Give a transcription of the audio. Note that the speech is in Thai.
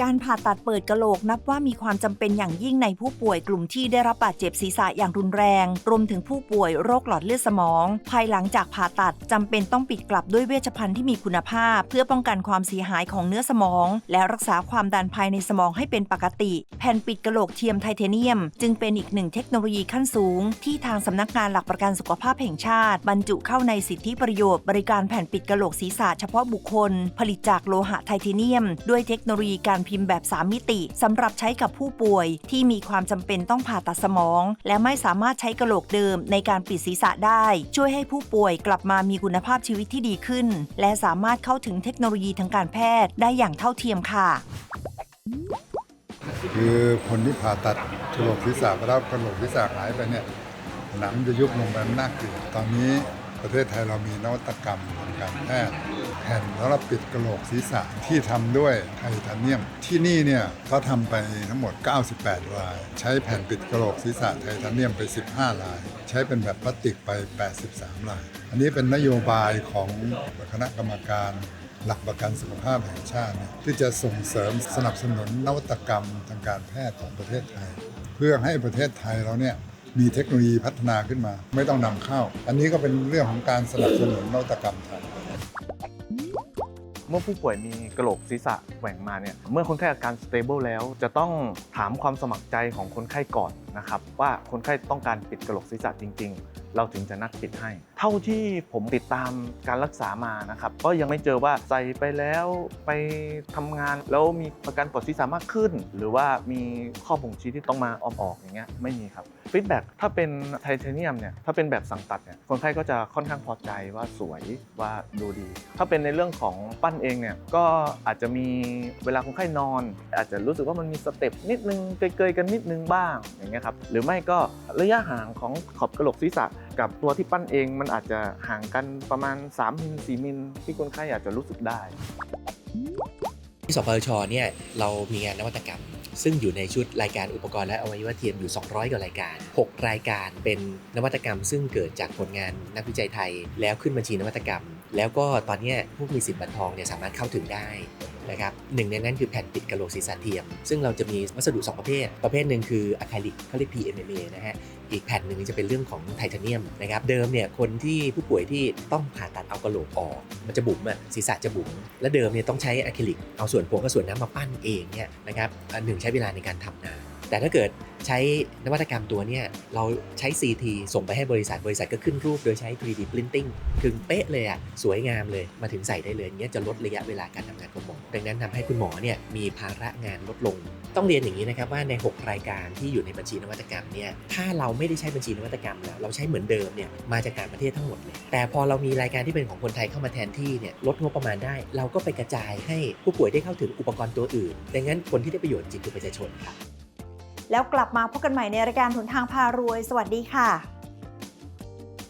การผ่าตัดเปิดกะโหลกนับว่ามีความจำเป็นอย่างยิ่งในผู้ป่วยกลุ่มที่ได้รับบาดเจ็บศีรษะอย่างรุนแรง รวมถึงผู้ป่วยโรคหลอดเลือดสมอง ภายหลังจากผ่าตัดจำเป็นต้องปิดกลับด้วยเวชภัณฑ์ที่มีคุณภาพ เพื่อป้องกันความเสียหายของเนื้อสมอง และรักษาความดันภายในสมองให้เป็นปกติ แผ่นปิดกะโหลกเทียมไทเทเนียม จึงเป็นอีกหนึ่งเทคโนโลยีขั้นสูง ที่ทางสำนักงานหลักประกันสุขภาพแห่งชาติ บรรจุเข้าในสิทธิประโยชน์บริการแผ่นปิดกะโหลกศีรษะเฉพาะบุคคล ผลิตจากโลหะไทเทเนียม ด้วยเทคโนโลยีการพิมพ์แบบ3มิติสำหรับใช้กับผู้ป่วยที่มีความจำเป็นต้องผ่าตัดสมอง และไม่สามารถใช้กระโหลกเดิมในการปิดศีรษะได้ ช่วยให้ผู้ป่วยกลับมามีคุณภาพชีวิตที่ดีขึ้น และสามารถเข้าถึงเทคโนโลยีทางการแพทย์ได้อย่างเท่าเทียมค่ะ คือคนที่ผ่าตัดกระโหลกศีรษะแล้วกระโหลกศีรษะหายไปเนี่ยหนังจะยุบลงไปน่าเกลียดตอนนี้ ประเทศไทยเรามีนวัตกรรมทางการแพทย์แผ่นสำหรับปิดกระโหลกศีรษะที่ทำด้วยไทเทเนียม ที่นี่เนี่ยเขาทำไปทั้งหมด 98 ราย ใช้แผ่นปิดกระโหลกศีรษะไทเทเนียมไป 15 ราย ใช้เป็นแบบพลาสติกไป 83 ราย อันนี้เป็นนโยบายของคณะกรรมการหลักประกันสุขภาพแห่งชาติ ที่จะส่งเสริมสนับสนุนนวัตกรรมทางการแพทย์ของประเทศไทย เพื่อให้ประเทศไทยเราเนี่ย มีเทคโนโลยีพัฒนาขึ้นมา ไม่ต้องนำเข้า อันนี้ก็เป็นเรื่องของการสนับสนุนนวัตกรรมไทยเมื่อผู้ป่วยมีกระโหลกศีรษะแหว่งมาเนี่ย เมื่อคนไข้อาการสเตเบิลแล้ว จะต้องถามความสมัครใจของคนไข้ก่อน นะครับว่าคนไข้ต้องการปิดกระโหลกศีรษะจริง ๆ เราถึงจะนัดปิดให้ เท่าที่ผมติดตามการรักษามานะครับก็ยังไม่เจอว่าใส่ไปแล้วไปทำงานแล้วมีอาการปวดศีรษะมากขึ้น หรือว่ามีข้อบ่งชี้ที่ต้องมาออมออกอย่างเงี้ยไม่มีครับฟีดแบ็กถ้าเป็นไทเทเนียมเนี่ยถ้าเป็นแบบสั่งตัดเนี่ยคนไข้ก็จะค่อนข้างพอใจว่าสวยว่าดูดี ถ้าเป็นในเรื่องของปั้นเองเนี่ยก็อาจจะมีเวลาคนไข้นอน อาจจะรู้สึกว่ามันมีสเต็ปนิดนึงเกยๆกันนิดนึงบ้างอย่างเงี้ยครับหรือไม่ก็ระยะห่างของขอบกระโหลกศีรษะ กับตัวที่ปั้นเองมันอาจจะห่างกันประมาณ3มิล4มิลที่คนไข้อาจจะรู้สึกได้ ที่สปชเนี่ยเรามีงานนวัตกรรม ซึ่งอยู่ในชุดรายการอุปกรณ์และอวัยวะเทียมอยู่ 200 กว่ารายการ 6 รายการเป็นนวัตกรรม ซึ่งเกิดจากผลงานนักวิจัยไทย แล้วขึ้นบัญชีนวัตกรรม แล้วก็ตอนนี้ผู้มีสิทธิ์บัตรทองเนี่ยสามารถเข้าถึงได้ นะครับหนึ่งในนั้นคือแผ่นปิดกระโหลกศีรษะเทียม ซึ่งเราจะมีวัสดุ 2 ประเภท ประเภทหนึ่งคืออะคริลิกเขาเรียก PMMA นะฮะอีกแผ่นหนึ่งจะเป็นเรื่องของไทเทเนียมนะครับเดิมเนี่ยคนที่ผู้ป่วยที่ต้องผ่าตัดเอากระโหลกออก มันจะบุ๋มอะศีรษะจะบุ๋มและเดิมเนี่ยต้องใช้อะคริลิกเอาส่วนผงกับส่วนน้ำมาปั้นเองเนี่ยนะครับหนึ่งใช้เวลาในการทำนาน แต่ถ้าเกิดใช้นวัตกรรมตัวเนี่ยเราใช้ CT ส่งไปให้บริษัทบริษัทก็ขึ้นรูปโดยใช้ 3D Printing ถึงเป๊ะเลยอะสวยงามเลยมาถึงใส่ได้เลยอย่างเงี้ยจะลดระยะเวลาการทำงานของหมอ ดังนั้นทำให้คุณหมอเนี่ยมีภาระงานลดลง ต้องเรียนอย่างนี้นะครับว่าใน 6 รายการที่อยู่ในบัญชีนวัตกรรมเนี่ยถ้าเราไม่ได้ใช้บัญชีนวัตกรรมแล้วเราใช้เหมือนเดิมเนี่ยมาจากต่างประเทศทั้งหมดเลย แต่พอเรามีรายการที่เป็นของคนไทยเข้ามาแทนที่เนี่ยลดงบประมาณได้ เราก็ไปกระจายให้ผู้ป่วยได้เข้าถึงอุปกรณ์ตัวอื่น ดังนั้นคนที่ได้ประโยชน์จริงคือประชาชนครับ แล้วกลับมาพบกันใหม่ในรายการหนทางพารวย สวัสดีค่ะ